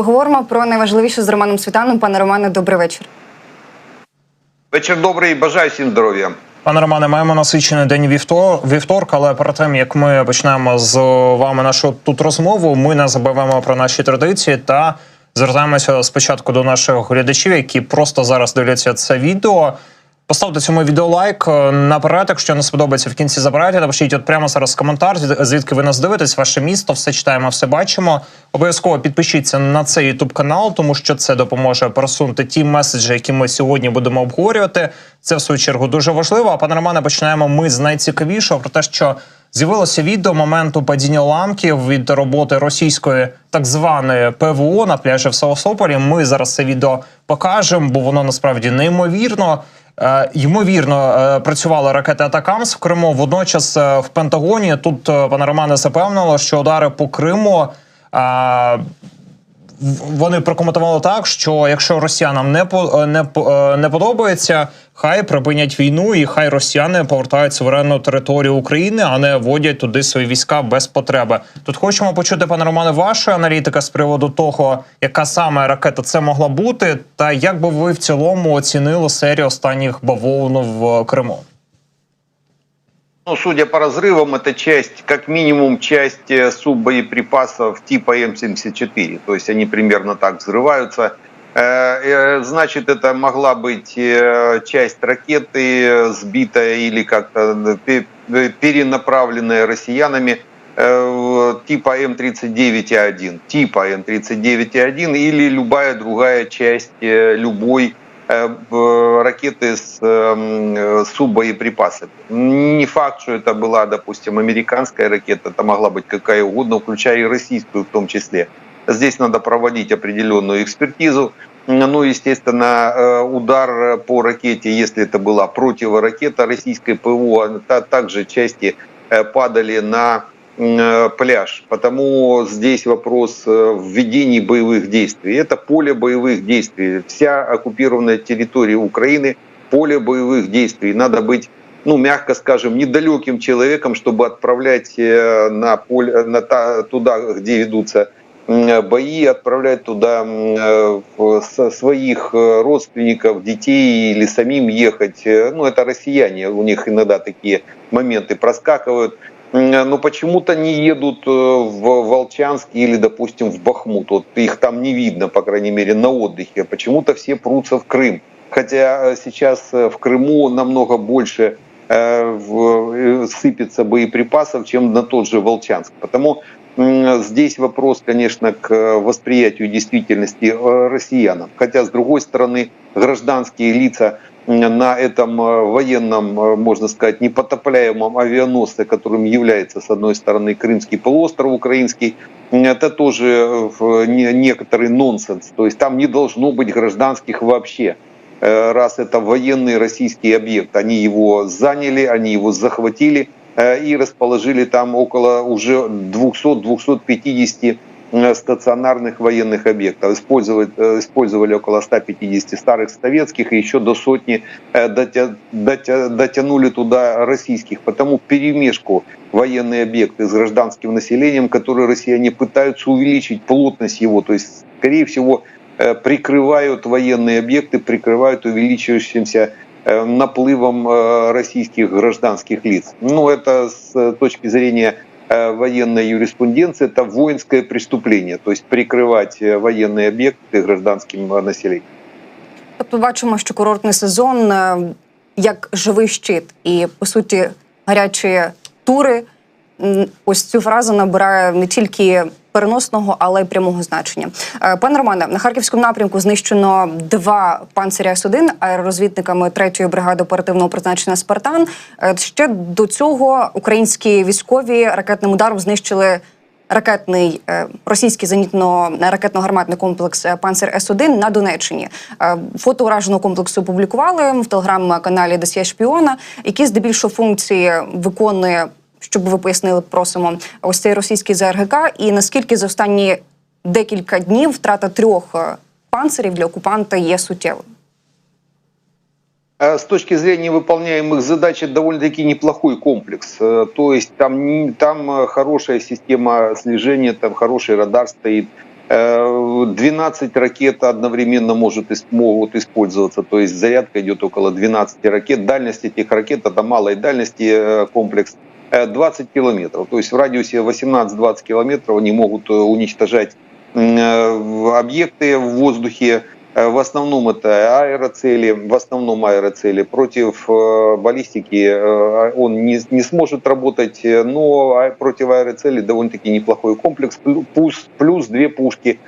Поговоримо про найважливіше з Романом Світаном. Пане Романе, добрий вечір. Вечір добрий, бажаю всім здоров'я. Пане Романе, маємо насичений день вівтор, вівторк, але перед тим як ми почнемо з вами нашу тут розмову, ми не забуваємо про наші традиції та звертаємося спочатку до наших глядачів, які просто зараз дивляться це відео. Поставте цьому відео лайк е, наперед, якщо не сподобається в кінці забирайте. Напишіть от прямо зараз коментар, звідки ви нас дивитесь, ваше місто, все читаємо, все бачимо. Обов'язково підпишіться на цей youtube канал, тому що це допоможе просунути ті меседжі, які ми сьогодні будемо обговорювати. Це в свою чергу дуже важливо. А пане Романе, починаємо ми з найцікавішого про те, що з'явилося відео моменту падіння уламків від роботи російської так званої ПВО на пляжі в Севастополі. Ми зараз це відео покажемо, бо воно насправді неймовірно. Ймовірно, працювала ракета Атакамс в Криму. Водночас в Пентагоні тут пане Романе запевнило, що удари по Криму. Вони прокоментували так, що якщо росіянам не по е, не е, не подобається, хай припинять війну і хай росіяни повертають суверенну територію України, а не вводять туди свої війська без потреби. Тут хочемо почути, пане Романе, вашу аналітика з приводу того, яка саме ракета це могла бути, та як би ви в цілому оцінили серію останніх бавовн в Криму. Ну, судя по разрывам, это часть, как минимум, часть э, суббоеприпасов типа М-74. То есть они примерно так взрываются. Э, э, Значит, это могла быть часть ракеты, сбитая или как-то пе- перенаправленная россиянами типа М39А1, типа М39А1 или любая другая часть любой ракеты с эм, э, суббоеприпасами. Не факт, что это была, допустим, американская ракета, это могла быть какая угодно, включая и российскую в том числе. Здесь надо проводить определенную экспертизу. Ну, естественно, э, удар по ракете, если это была противоракета российской ПВО, та- также части э, падали на э, пляж. Потому здесь вопрос э, введения боевых действий. Это поле боевых действий. Вся оккупированная территория Украины – поле боевых действий. Надо быть ну, мягко скажем, недалеким человеком, чтобы отправлять э, на поле, на та- туда, где ведутся бои, отправлять туда э, своих э, родственников, детей или самим ехать. Э, Ну, это россияне, у них иногда такие моменты проскакивают. М, Но почему-то не едут э, в Волчанск или, допустим, в Бахмут. Вот их там не видно, по крайней мере, на отдыхе. Почему-то все прутся в Крым. Хотя э, сейчас э, в Крыму намного больше э, э, сыпется боеприпасов, чем на тот же Волчанск. Потому здесь вопрос, конечно, к э, восприятию действительности э, россиянам. Хотя, с другой стороны, гражданские лица на этом э, военном, можно сказать, непотопляемом авианосце, которым является, с одной стороны, Крымский полуостров украинский, это тоже некоторый нонсенс. То есть там не должно быть гражданских вообще раз это военный российский объект. Они его заняли, они его захватили и расположили там около уже 200-250 э, стационарных военных объектов. Использовали, э, использовали около 150 старых советских и еще до сотни э, дотя- дотя- дотянули туда российских. Потому перемешку военные объекты с гражданским населением, которые россияне пытаются увеличить плотность его. То есть, скорее всего, э, прикрывают военные объекты, прикрывают увеличивающимся э, наплывом э, российских гражданских лиц. Ну, это с э, точки зрения э, военной юриспруденции, это воинское преступление, то есть прикрывать э, военные объекты гражданским э, населением. Тобто бачимо, що курортний сезон е, як живий щит, і по суті гарячі тури. м, Ось цю фразу набирає не тільки переносного, але й прямого значення. Е, Пане Романе, на харківському напрямку знищено два панциря С-1 аеророзвідниками 3-ї бригади оперативного призначення Спартан. Е, Ще до цього українські військові ракетним ударом знищили ракетний е, російський зенітно-ракетно-гарматний комплекс Панцер С-1 на Донеччині. Фото ураженого комплексу публікували в телеграм-каналі Досьє Шпіона, які здебільшого функції виконує, щоб ви пояснили, просимо ось цей російський ЗРГК. І наскільки за останні декілька днів втрата трьох е, панцирів для окупанта є суттєвою? Э, С точки зрения выполняемых задач это довольно-таки неплохой комплекс. Э, То есть там, не- там э, хорошая система слежения, там хороший радар стоит. Э, 12 ракет одновременно может, ис- могут использоваться, то есть зарядка идет около 12 ракет. Дальность этих ракет, это малой дальности э, комплекс, э, 20 километров. То есть в радиусе 18-20 километров они могут э, уничтожать э, объекты в воздухе. Э, В основном это аэроцели, в основном аэроцели. Против э, баллистики э, он не, не сможет работать, э, но а- против аэроцелей довольно-таки неплохой комплекс. Плю- Плюс, плюс две пушки,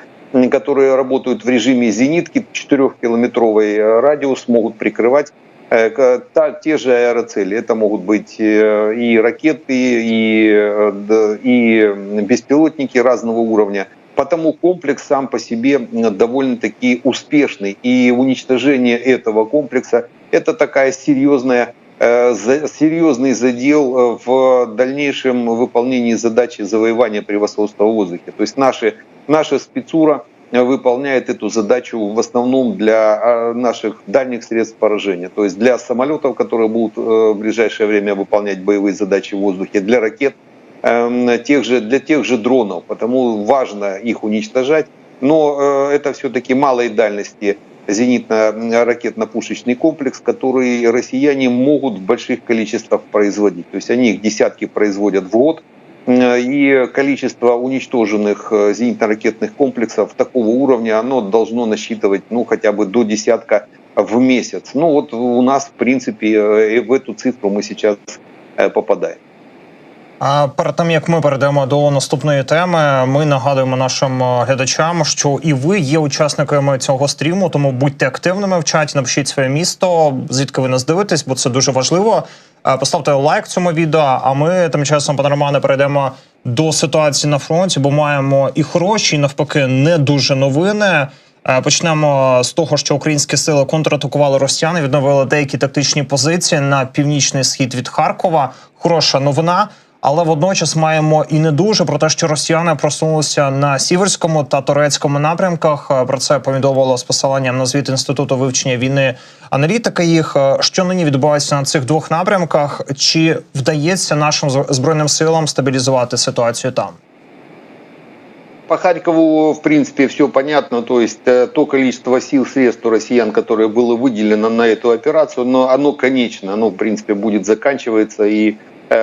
которые работают в режиме зенитки, 4-километровый э, радиус, могут прикрывать э, та- те же аэроцели. Это могут быть э, и ракеты, и, э, и беспилотники разного уровня. Потому комплекс сам по себе довольно-таки успешный. И уничтожение этого комплекса – это такая серьезная э, серьезный задел э, в дальнейшем выполнении задачи завоевания превосходства в воздухе. То есть наши, наша спецура э, выполняет эту задачу в основном для э, наших дальних средств поражения. То есть для самолетов, которые будут э, в ближайшее время выполнять боевые задачи в воздухе, для ракет, эм, тех же, для тех же дронов. Потому важно их уничтожать. Но э, это все-таки малой дальности зенитно-ракетно-пушечный комплекс, который россияне могут в больших количествах производить. То есть они их десятки производят в год. И количество уничтоженных э, зенитно-ракетных комплексов такого уровня, оно должно насчитывать ну, хотя бы до десятка в месяц. Ну вот у нас, в принципе, э, в эту цифру мы сейчас э, попадаем. А перед тим як ми перейдемо до наступної теми, ми нагадуємо нашим е, глядачам, що і ви є учасниками цього стріму, тому будьте активними в чаті, напишіть своє місто, звідки ви нас дивитесь, бо це дуже важливо. Е, Поставте лайк цьому відео. А ми тим часом, пане Романе, перейдемо до ситуації на фронті, бо маємо і хороші, і навпаки, не дуже новини. Е, Почнемо з того, що українські сили контратакували росіяни, відновили деякі тактичні позиції на північний схід від Харкова. Хороша новина Але водночас маємо і не дуже про те, що росіяни просунулися на сіверському та турецькому напрямках. Е, Про це повідомило з посиланням на звіт інституту вивчення війни аналітика. Їх Е, що нині відбувається на цих двох напрямках, чи вдається нашим з- збройним силам стабілізувати ситуацію там? По Харькову, в принципе, все понятно. То есть э, то количество сил, средств у россиян, которое было выделено на эту операцию, но оно конечно, оно, в принципе, будет заканчиваться. И э,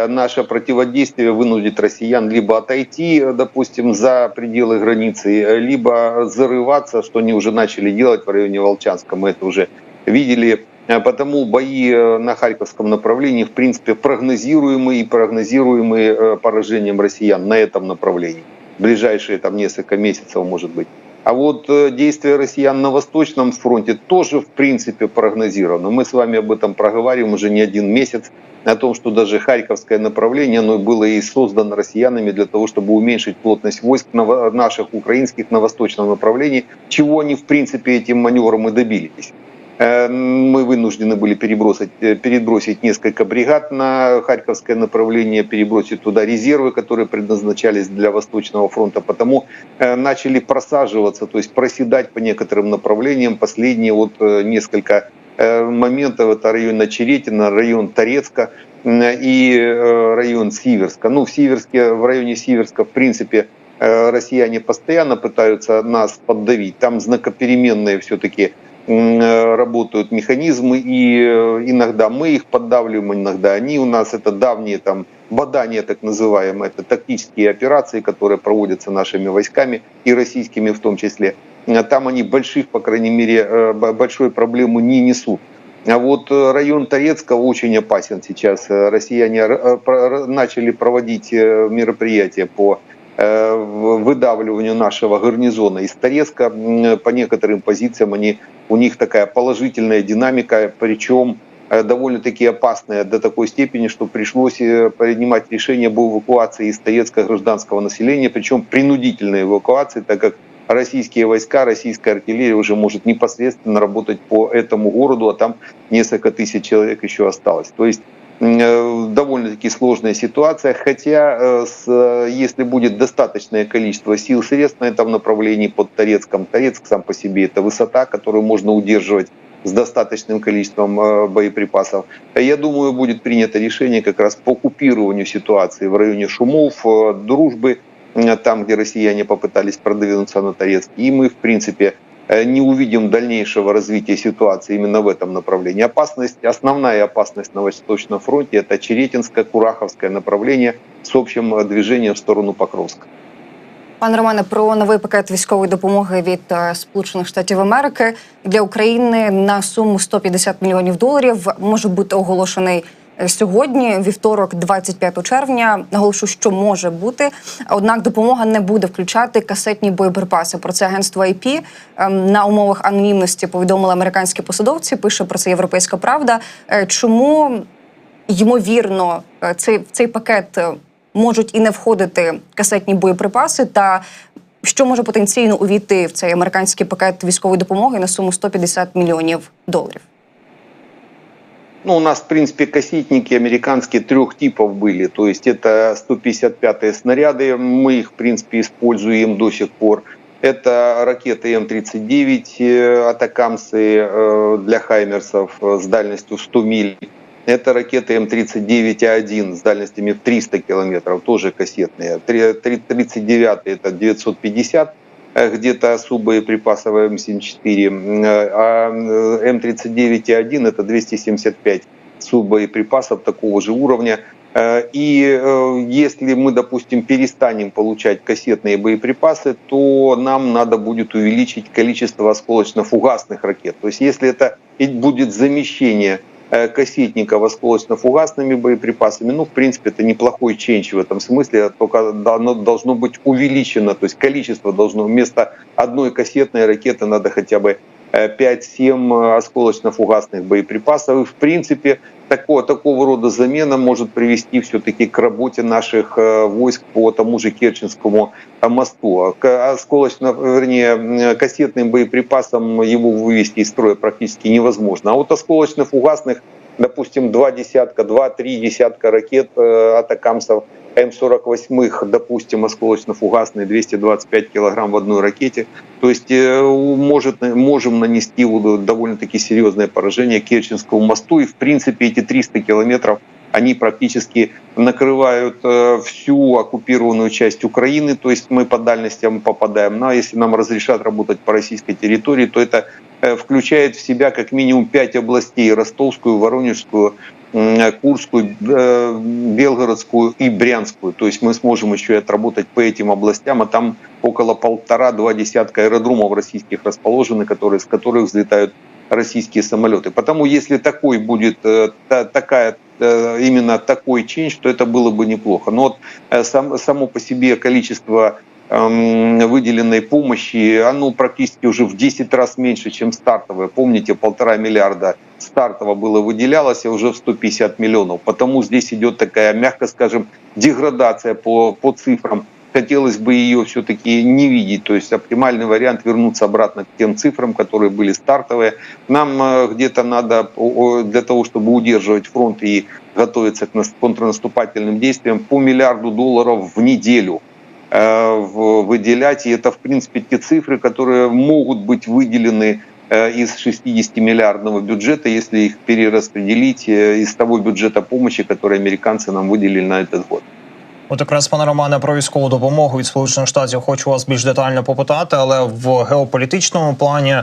наше противодействие вынудит россиян либо отойти, э, допустим, за пределы границы, э, либо зарываться, что они уже начали делать в районе Волчанска. Мы это уже видели. Э, Потому бои э, на Харьковском направлении, в принципе, прогнозируемые и прогнозируемые э, поражением россиян на этом направлении ближайшие там несколько месяцев, может быть. А вот э, действия россиян на Восточном фронте тоже, в принципе, прогнозировано. Мы с вами об этом проговариваем уже не один месяц, о том, что даже Харьковское направление, оно было и создано россиянами для того, чтобы уменьшить плотность войск на во- наших украинских на восточном направлении, чего они, в принципе, этим маневром и добились. Э, Мы вынуждены были перебросить, э, перебросить несколько бригад на Харьковское направление, перебросить туда резервы, которые предназначались для Восточного фронта. Потому э, начали просаживаться, то есть проседать по некоторым направлениям. Последние вот несколько моментов это район Очеретина, район Торецка и район Сиверска. Ну, в Сиверске, в районе Сиверска, в принципе, россияне постоянно пытаются нас поддавить. Там знакопеременные все-таки работают механизмы, и э, иногда мы их поддавливаем, иногда они у нас. Это давние там бадания, так называемые, это тактические операции, которые проводятся нашими войсками и российскими в том числе. Э, Там они больших, по крайней мере, э, большой проблемы не несут. А вот э, район Торецка очень опасен сейчас. Э, Россияне э, начали проводить э, мероприятия по э, выдавливанию нашего гарнизона из Торецка. М, По некоторым позициям они, у них такая положительная динамика, причем э, довольно-таки опасная до такой степени, что пришлось э, принимать решение об эвакуации из Торецка гражданского населения, причем принудительной эвакуации, так как российские войска, российская артиллерия уже может непосредственно работать по этому городу, а там несколько тысяч человек еще осталось. То есть э, довольно-таки сложная ситуация, хотя э, э, если будет достаточное количество сил, средств на этом направлении под Торецком, Торецк сам по себе это высота, которую можно удерживать с достаточным количеством э, боеприпасов. Я думаю, будет принято решение как раз по купированию ситуации в районе Шумов, э, Дружбы, э, там, где россияне попытались продвинуться на Торецк. И мы, в принципе, э, не увидим дальнейшего развития ситуации именно в этом направлении. Опасность, основная опасность на Восточном фронте – это Черетинско-Кураховское направление с общим э, движением в сторону Покровска. Пане Романе, про новий пакет військової допомоги від е, Сполучених Штатів Америки для України на суму 150 мільйонів доларів може бути оголошений е, сьогодні, вівторок, 25 червня. Наголошу, що може бути. Однак допомога не буде включати касетні боєприпаси. Про це агентство IP ем, на умовах анонімності повідомили американські посадовці. Пише про це Європейська Правда. Е, Чому ймовірно е, цей, цей пакет е, можуть і не входити касетні боєприпаси, та що може потенційно увійти в цей американський пакет військової допомоги на суму 150 мільйонів доларів? Ну, у нас, в принципе, кассетники американские трех типов были. То есть это 155-е снаряды, мы их, в принципе, используем до сих пор. Это ракеты М-39, э, атакамсы э, для хаймерсов с дальностью 100 миль. Это ракеты М-39А1 с дальностями в 300 километров, тоже кассетные. 39 это 950 э, где-то суббоеприпасовая М-74, м, э, а э, М-39А1 это 275 суббоеприпасов такого же уровня. И если мы, допустим, перестанем получать кассетные боеприпасы, то нам надо будет увеличить количество осколочно-фугасных ракет. То есть если это и будет замещение э, кассетников осколочно-фугасными боеприпасами, ну, в принципе, это неплохой ченч в этом смысле, только оно должно быть увеличено, то есть количество должно, вместо одной кассетной ракеты надо хотя бы э, 5-7 осколочно-фугасных боеприпасов. И, в принципе, такого, такого рода замена может привести все-таки к работе наших э, войск по тому же Керченскому э, мосту. А к- Осколочно, вернее, м, кассетным боеприпасам его вывести из строя практически невозможно. А вот осколочно-фугасных, допустим, два десятка, два-три десятка ракет э, атакамсов М48, допустим, осколочно-фугасные 225 килограмм в одной ракете. То есть э, может, можем нанести довольно-таки серьезное поражение Керченскому мосту. И, в принципе, эти 300 километров они практически накрывают э, всю оккупированную часть Украины, то есть мы по дальностям попадаем. Ну, а если нам разрешат работать по российской территории, то это включает в себя как минимум пять областей: Ростовскую, Воронежскую, м, Курскую, э, Белгородскую и Брянскую. То есть мы сможем еще и отработать по этим областям, а там около полтора-два десятка аэродромов российских расположены, которые, с которых взлетают российские самолеты. Потому если такой будет э, та- такая э, именно такой ченч, то это было бы неплохо. Но вот э, сам- само по себе количество выделенной помощи, оно практически уже в 10 раз меньше, чем стартовое. Помните, полтора миллиарда стартово было выделялось, а уже в 150 миллионов. Потому здесь идет такая, мягко скажем, деградация по, по цифрам. Хотелось бы ее все-таки не видеть. То есть оптимальный вариант вернуться обратно к тем цифрам, которые были стартовые. Нам э, где-то надо для того, чтобы удерживать фронт и готовиться к нас- контрнаступательным действиям, по миллиарду долларов в неделю выделять. И это, в принципе, те цифры, которые могут быть выделены э, из 60-миллиардного бюджета, если их перераспределить э, из того бюджета помощи, который американцы нам выделили на этот год. От якраз пане Романе про військову допомогу від Сполучених Штатів хочу вас більш детально попитати, але в геополітичному плані.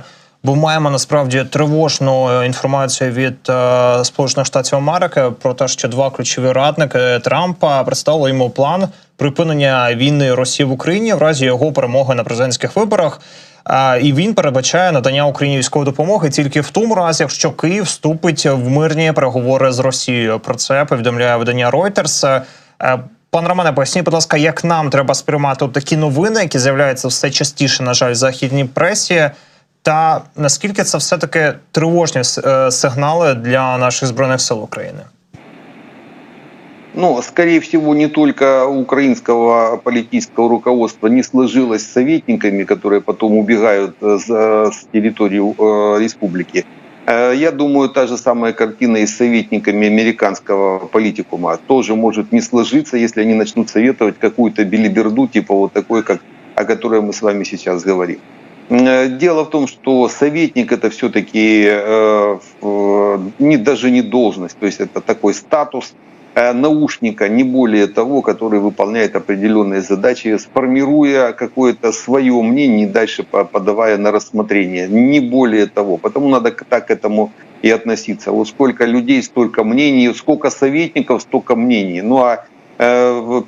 Бо маємо насправді тривожну інформацію від е, Сполучених Штатів Америки про те, що два ключові радники Трампа представили йому план припинення війни Росії в Україні в разі його перемоги на президентських виборах. Е, і він передбачає надання Україні військової допомоги тільки в тому разі, якщо Київ вступить в мирні переговори з Росією. Про це повідомляє видання Reuters. Е, Пан Романе, поясніть, будь ласка, як нам треба сприймати такі новини, які з'являються все частіше, на жаль, в західній пресі, та наскільки це все таки тривожні е, сигнали для наших збройних сил України? Ну, скорее всего, не только у украинского политического руководства не сложилось с советниками, которые потом убегают э, с, с территории э, республики. Э, Я думаю, та же самая картина и с советниками американского политикума тоже может не сложиться, если они начнут советовать какую-то билиберду, типа вот такой, как, о которой мы с вами сейчас говорим. Э, Дело в том, что советник это все-таки э, не, даже не должность, то есть это такой статус, э, наушника, не более того, который выполняет определенные задачи, сформируя какое-то свое мнение дальше по- подавая на рассмотрение. Не более того. Потому надо так к этому и относиться. Вот сколько людей, столько мнений, сколько советников, столько мнений. Ну а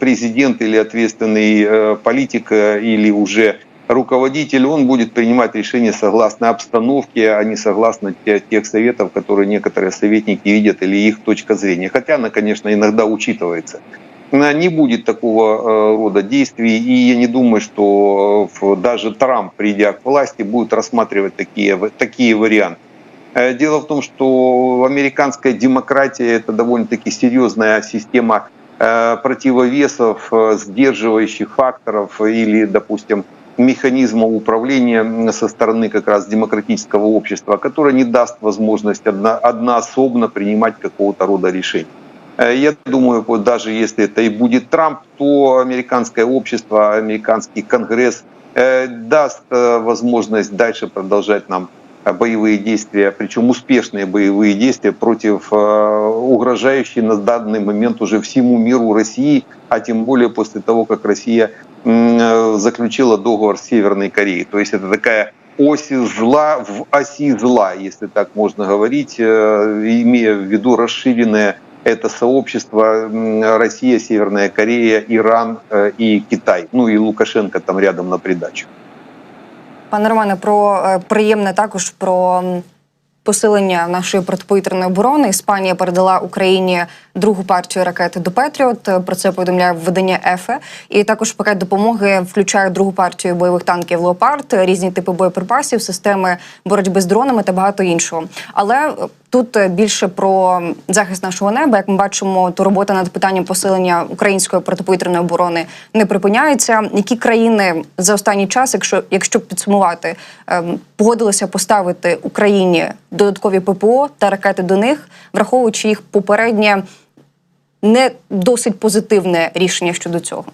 президент или ответственный политик или уже руководитель, он будет принимать решения согласно обстановке, а не согласно те- тех советов, которые некоторые советники видят или их точка зрения. Хотя она, конечно, иногда учитывается. Не будет такого э, рода действий, и я не думаю, что э, даже Трамп, придя к власти, будет рассматривать такие, такие варианты. Э, Дело в том, что американская демократия это довольно-таки серьезная система противовесов, сдерживающих факторов или, допустим, механизма управления со стороны как раз демократического общества, которое не даст возможность одно, одноособно принимать какого-то рода решения. Э, Я думаю, вот даже если это и будет Трамп, то американское общество, американский конгресс э, даст э, возможность дальше продолжать нам боевые действия, причем успешные боевые действия против угрожающей на данный момент уже всему миру России, а тем более после того, как Россия заключила договор с Северной Кореей. То есть это такая ось зла в оси зла, если так можно говорить, э, имея в виду расширенное это сообщество м, Россия, Северная Корея, Иран э, и Китай. Ну и Лукашенко там рядом на придачу. Пане Романе, про е, приємне також про м, посилення нашої протиповітряної оборони. Іспанія передала Україні другу партію ракети до Петріот. Про це повідомляє видання ЕФЕ. І також пакет допомоги включає другу партію бойових танків Леопард, різні типи боєприпасів, системи боротьби з дронами та багато іншого. Але тут е, більше про захист нашого неба. Як ми бачимо, то робота над питанням посилення української протиповітряної оборони не припиняється. Які країни за останній час, якщо якщо підсумувати, ем, погодилися поставити Україні додаткові ППО та ракети до них, враховуючи їх попереднє не досить позитивне рішення щодо цього.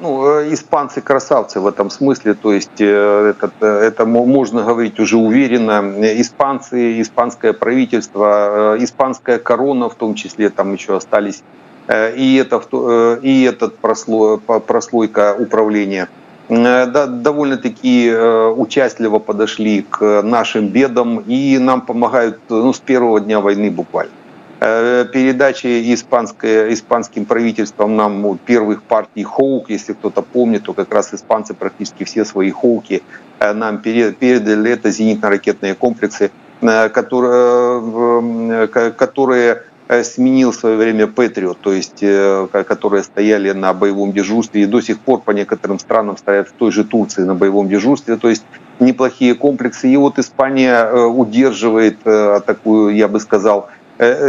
Ну, э, испанцы красавцы в этом смысле, то есть э, это, это мо- можно говорить уже уверенно. Э, Испанцы, испанское правительство, э, испанская корона в том числе, там еще остались, э, и, это, э, и этот прослой, прослойка управления э, довольно-таки э, участливо подошли к нашим бедам и нам помогают э, ну, с первого дня войны буквально. Э, передачи испанской, испанским правительством нам первых партий Хоук, если кто-то помнит, то как раз испанцы практически все свои Хоуки э, нам пере- передали. Это зенитно-ракетные комплексы, э, которые, которые сменил в свое время Патриот, то есть которые стояли на боевом дежурстве и до сих пор по некоторым странам стоят в той же Турции на боевом дежурстве. То есть неплохие комплексы. И вот Испания удерживает такую, я бы сказал,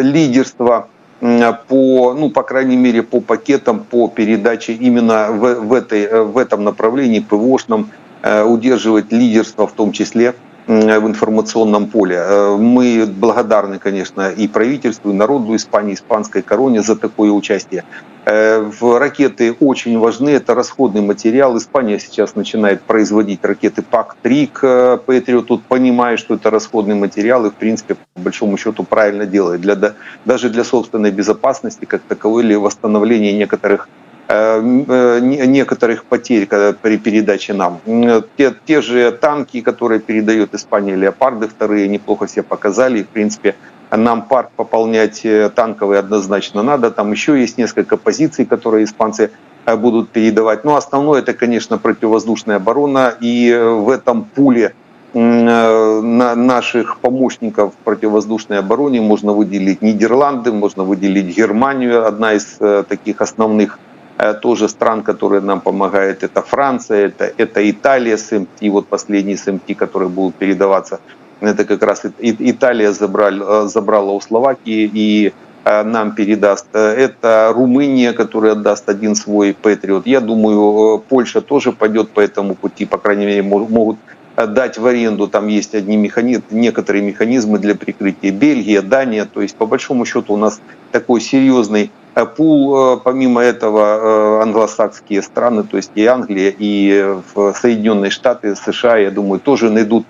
лидерство м, по, ну, по крайней мере, по пакетам, по передаче именно в, в, этой, э, в этом направлении, ПВОшном, э, удерживать лидерство в том числе в информационном поле. Э, Мы благодарны, конечно, и правительству, и народу Испании, испанской короне за такое участие. Э, В ракеты очень важны, это расходный материал. Испания сейчас начинает производить ракеты ПАК-3 к э, Патриоту, понимая, что это расходный материал и, в принципе, по большому счету правильно делает. Для, да- даже для собственной безопасности как таковой или восстановления некоторых э, некоторых потерь когда при передаче нам. Те, те же танки, которые передает Испания, леопарды вторые, неплохо себя показали. И, в принципе, нам парк пополнять э, танковый однозначно надо. Там еще есть несколько позиций, которые испанцы э, будут передавать. Но основное это, конечно, противовоздушная оборона. И э, в этом пуле на наших помощников в противовоздушной обороне можно выделить Нидерланды, можно выделить Германию, одна из таких основных тоже стран, которые нам помогают. Это Франция, это, это Италия с МТ, вот последние с МТ, которые будут передаваться. Это как раз Италия забрали, э, забрала у Словакии и э, нам передаст. Э, Это Румыния, которая отдаст один свой Патриот. Я думаю, Польша тоже пойдет по этому пути, по крайней мере, мо- могут дать в аренду, там есть одни механизмы, некоторые механизмы для прикрытия. Бельгия, Дания, то есть по большому счету у нас такой серьезный пул. Помимо этого англосакские страны, то есть и Англия, и Соединенные Штаты, США, я думаю, тоже найдут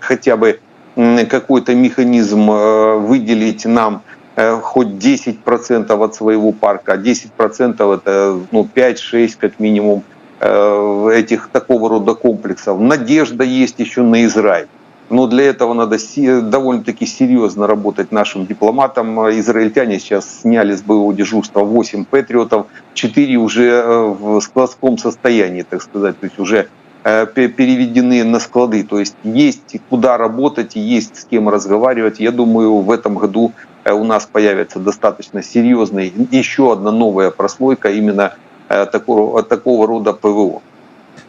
хотя бы какой-то механизм э, выделить нам э, хоть 10% от своего парка, а 10% это ну, 5-6 как минимум э, этих такого рода комплексов. Надежда есть еще на Израиль. Но для этого надо довольно-таки серьезно работать нашим дипломатам. Израильтяне сейчас сняли с боевого дежурства 8 патриотов, 4 уже в складском состоянии, так сказать, то есть уже переведены на склады. То есть есть куда работать, и есть с кем разговаривать. Я думаю, в этом году э, у нас появится достаточно серьезный, еще одна новая прослойка именно э, такого, такого рода ПВО.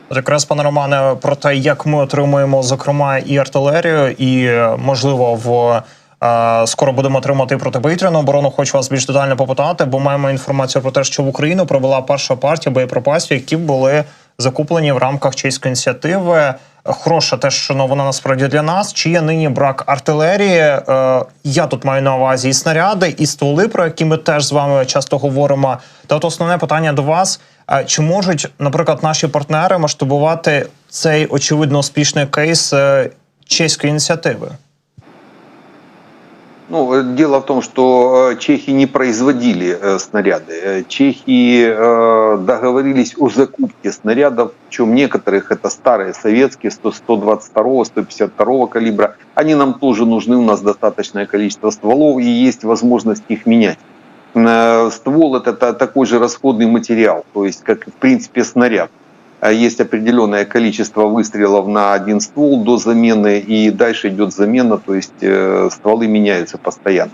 От якраз пане Романе, про те, як ми отримуємо зокрема і артилерію, і е, можливо в. е, Скоро будемо отримати і протиповітряну оборону. Хочу вас більш детально попитати, бо маємо інформацію про те, що в Україну провела перша партія боєприпасів, які були закуплені в рамках чеської ініціативи. Хороша те, ну, вона насправді для нас. Чи є нині брак артилерії? Е, Я тут маю на увазі і снаряди, і стволи, про які ми теж з вами часто говоримо. Та от основне питання до вас: е, чи можуть, наприклад, наші партнери масштабувати цей очевидно успішний кейс е, чеської ініціативи? Ну, э, дело в том, что э, чехи не производили э, снаряды. Чехи договорились о закупке снарядов, причем некоторых это старые советские, 100, 122, 152 калибра. Они нам тоже нужны, у нас достаточное количество стволов и есть возможность их менять. Ствол это та- такой же расходный материал, то есть как в принципе снаряд. А Есть определенное количество выстрелов на один ствол до замены, и дальше идет замена, то есть э, стволы меняются постоянно.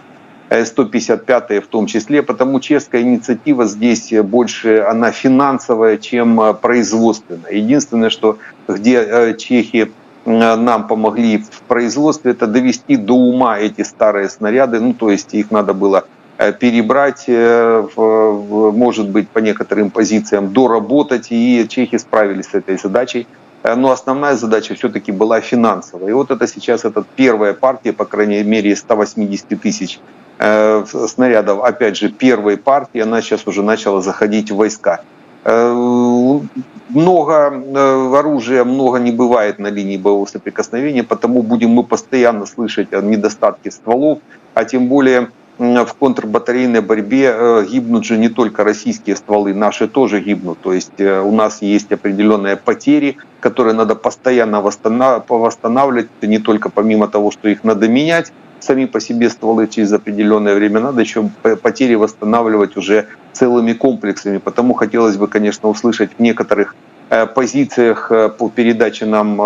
Э, 155 в том числе, потому чешская инициатива здесь больше, она финансовая, чем э, производственная. Единственное, что где э, чехи нам помогли в производстве, это довести до ума эти старые снаряды, ну то есть их надо было перебрать, э, в- в- может быть, по некоторым позициям доработать, и чехи справились с этой задачей. Э, Но основная задача все-таки была финансовая. И вот это сейчас это первая партия, по крайней мере, из 180 тысяч э, снарядов, опять же, первой партии, она сейчас уже начала заходить в войска. Э, Много э, оружия, много не бывает на линии боевого соприкосновения, потому будем мы постоянно слышать о недостатке стволов, а тем более в контрбатарейной борьбе э, гибнут же не только российские стволы, наши тоже гибнут. То есть э, у нас есть определенные потери, которые надо постоянно восстана- восстанавливать, не только помимо того, что их надо менять, сами по себе стволы через определенное время надо еще потери восстанавливать уже целыми комплексами. Потому хотелось бы, конечно, услышать в некоторых э, позициях по передаче нам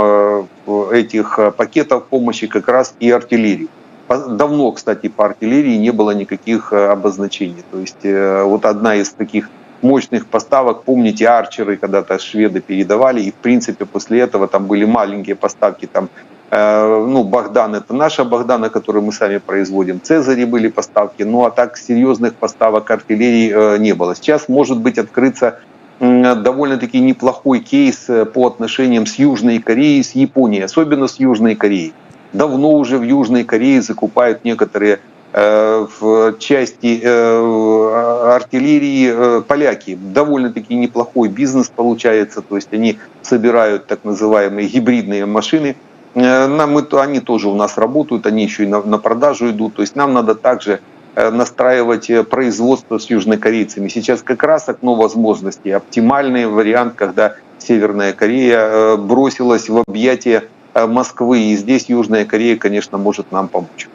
этих пакетов помощи как раз и артиллерии. Давно, кстати, по артиллерии не было никаких э, обозначений. То есть э, вот одна из таких мощных поставок, помните, арчеры когда-то шведы передавали, и в принципе после этого там были маленькие поставки, там, э, ну, Богдан, это наша Богдана, которую мы сами производим, Цезари были поставки, ну а так серьезных поставок артиллерии э, не было. Сейчас может быть открыться довольно-таки неплохой кейс э, по отношениям с Южной Кореей, с Японией, особенно с Южной Кореей. Давно уже в Южной Корее закупают некоторые э, в части э, артиллерии э, поляки. Довольно-таки неплохой бизнес получается, то есть они собирают так называемые гибридные машины. Нам, они тоже у нас работают, они еще и на, на продажу идут. То есть нам надо также настраивать производство с южнокорейцами. Сейчас как раз окно возможностей, оптимальный вариант, когда Северная Корея бросилась в объятия Москвы. И здесь Южная Корея, конечно, может нам помочь.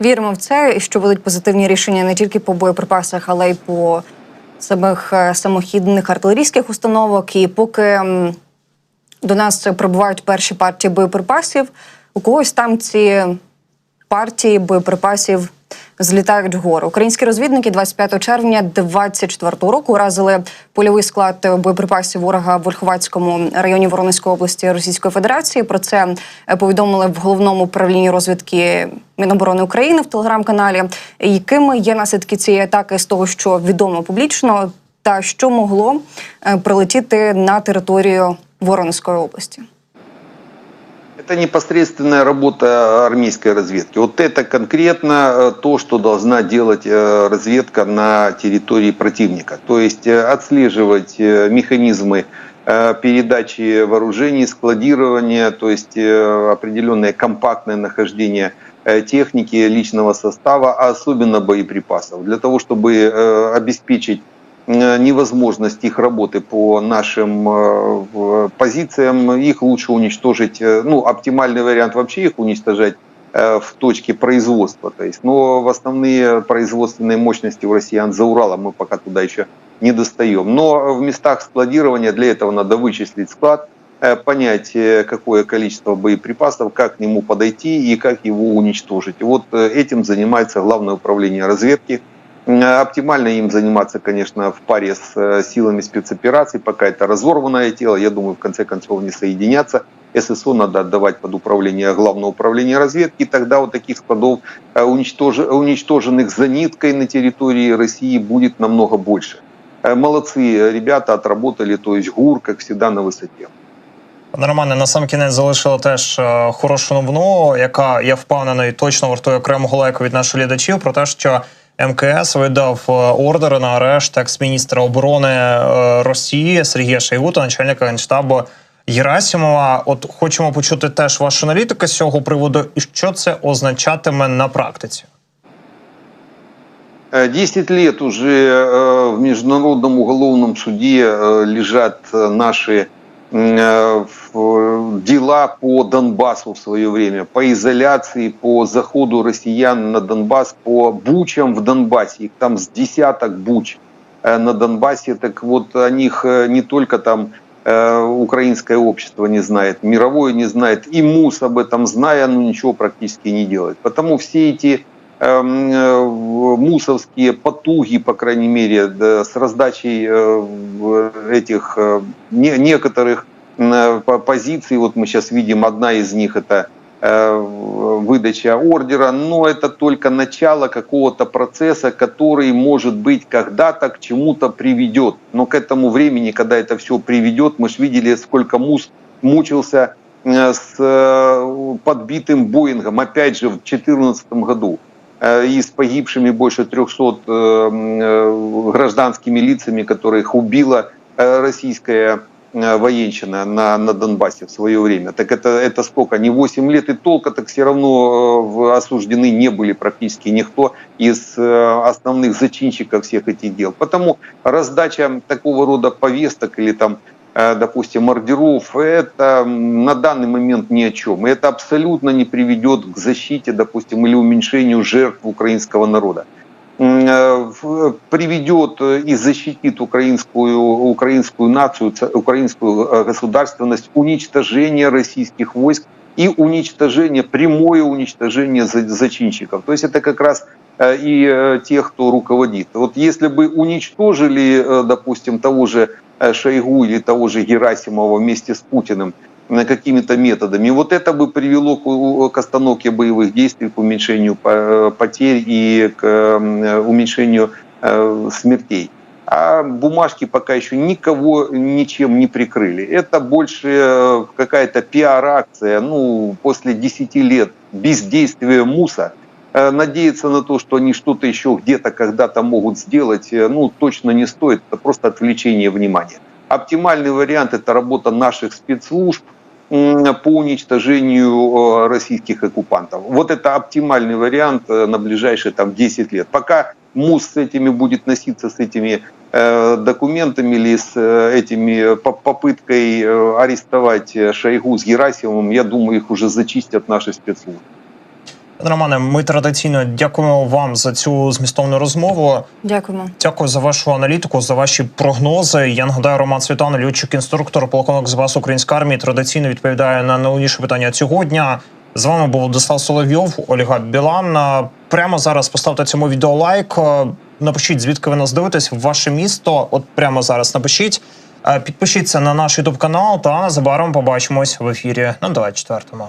Віримо в це, що будуть позитивні рішення не тільки по боєприпасах, але й по самих е, самохідних артилерійських установок. І поки до нас прибувають перші партії боєприпасів, у когось там ці партії боєприпасів злітають вгору. Українські розвідники 25 червня 2024 року уразили польовий склад боєприпасів ворога в Ольховацькому районі Воронезької області Російської Федерації. Про це повідомили в головному управлінні розвідки Міноборони України в телеграм-каналі. Якими є наслідки цієї атаки з того, що відомо публічно, та що могло е, прилетіти на територію Воронезької області? Это непосредственная работа армейской разведки. Вот это конкретно э, то, что должна делать э, разведка на территории противника. То есть э, отслеживать механизмы передачи вооружений, складирования, то есть определенное компактное нахождение техники, личного состава, а особенно боеприпасов, для того, чтобы обеспечить невозможность их работы по нашим э, позициям, их лучше уничтожить, э, ну, оптимальный вариант вообще их уничтожать э, в точке производства. То есть, но в основные производственные мощности у россиян за Уралом мы пока туда еще не достаем. Но в местах складирования для этого надо вычислить склад, э, понять, э, какое количество боеприпасов, как к нему подойти и как его уничтожить. Вот э, этим занимается Главное управление разведки. Э, Оптимально им заниматься, конечно, в паре с э, силами спецопераций, пока это разорванное тело. Я думаю, в конце концов не соединяться. ССО надо отдавать под управление Главного управления разведки. Тогда вот таких складов, э, уничтож- уничтоженных за ниткой на территории России, будет намного больше. Э, Молодцы ребята отработали, то есть ГУР, как всегда, на высоте. Пане Романе, на сам кінець залишили теж е, хорошу новину, яка я впевнений точно вартує окремого лайку від наших глядачів про те, що МКС видав е, ордери на арешт екс-міністра оборони е, Росії Сергія Шойгу та начальника генштабу Герасимова. От хочемо почути теж вашу аналітику з цього приводу, і що це означатиме на практиці. Э, 10 лет уже э, в Международном уголовном суде э, лежат э, наши м, э, в- дела по Донбассу в свое время, по изоляции, по заходу россиян на Донбасс, по бучам в Донбассе. Их там с десяток буч э, на Донбассе. Так вот, о них э, не только там э, украинское общество не знает, мировое не знает, и МУС об этом зная, но ничего практически не делает. Потому все эти э, мусовские потуги, по крайней мере, с раздачей э, этих э, не- некоторых э, по- позиций. Вот мы сейчас видим, одна из них это выдача ордера, но это только начало какого-то процесса, который, может быть, когда-то к чему-то приведет. Но к этому времени, когда это все приведет, мы же видели, сколько мус мучился с подбитым Боингом, опять же, в 2014 году и с погибшими больше 300 э, э, гражданскими лицами, которых убила э, российская э, военщина на, на Донбассе в свое время. Так это, это сколько? Не 8 лет и толка, так все равно э, осуждены не были практически никто из э, основных зачинщиков всех этих дел. Потому раздача такого рода повесток или там э, допустим, ордеров, это на данный момент ни о чем. Это абсолютно не приведет к защите, допустим, или уменьшению жертв украинского народа. Э, Приведет э, и защитит украинскую, украинскую нацию, украинскую э, государственность, уничтожение российских войск и уничтожение, прямое уничтожение за- зачинщиков. То есть это как раз э, и э, тех, кто руководит. Вот если бы уничтожили, э, допустим, того же Шойгу или того же Герасимова вместе с Путиным какими-то методами, вот это бы привело к, остановке боевых действий, к уменьшению по- потерь и к уменьшению смертей. А бумажки пока еще никого ничем не прикрыли. Это больше э, какая-то пиар-акция. Ну, после 10 лет бездействия МУСа э, надеяться на то, что они что-то еще где-то когда-то могут сделать, э, ну, точно не стоит. Это просто отвлечение внимания. Оптимальный вариант – это работа наших спецслужб по уничтожению российских оккупантов. Вот это оптимальный вариант на ближайшие там, 10 лет. Пока МУС с этими будет носиться, с этими э, документами или с э, этими по- попыткой э, арестовать э, Шойгу с Герасимовым, я думаю, их уже зачистят наши спецслужбы. Пане Романе, ми традиційно дякуємо вам за цю змістовну розмову. Дякуємо. Дякую за вашу аналітику, за ваші прогнози. Я нагадаю, Роман Світан, льотчик інструктор, полковник запасу української армії, традиційно відповідає на найголовніші питання цього дня. З вами був Владислав Соловйов, Ольга Білан. Прямо зараз поставте цьому відео лайк. Напишіть, звідки ви нас дивитесь, ваше місто. От прямо зараз напишіть. Підпишіться на наш ютуб канал та незабаром побачимось в ефірі на 24-му.